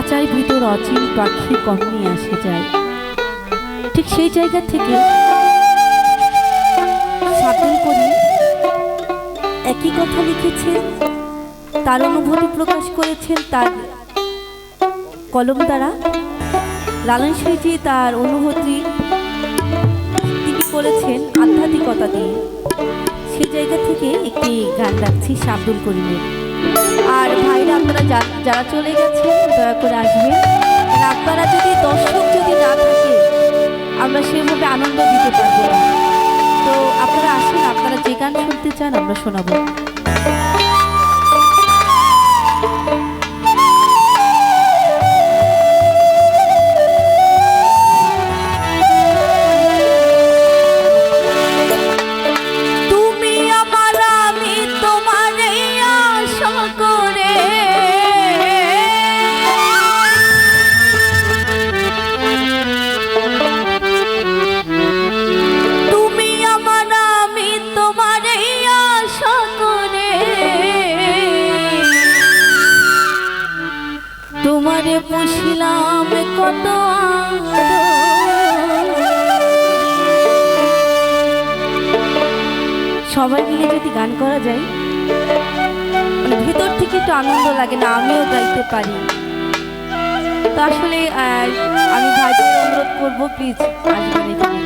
খাঁচার ভিতর অচিন পাখি কখনই আসে যায়। ঠিক সেই জায়গা থেকে সাধন করি একই কথা লিখেছেন তার অনুভূতি প্রকাশ করেছেন তার কলম দ্বারা। লালন সাইজি তার অনুভূতি তিনি করেছেন আধ্যাত্মিকতা দিয়ে। সেই জায়গা থেকে একটি গান রাখছি শাব্দুল করিমের। আর ভাইরা আপনারা যারা চলে গেছেন, দয়া করে আসবেন। আপনারা যদি দর্শক যদি না থাকে, আমরা সেভাবে আনন্দ দিতে পারব তো আপনারা আসুন, আপনারা যে গান শুনতে চান, আমরা শোনাবো। পুষিলাম কত সবাই মিলে যদি গান করা যায় মানে ভেতর থেকে একটু আনন্দ লাগে না, আমিও গাইতে পারি। তো আসলে আমি ভাইদের অনুরোধ করব প্লিজ আসবেন এখানে।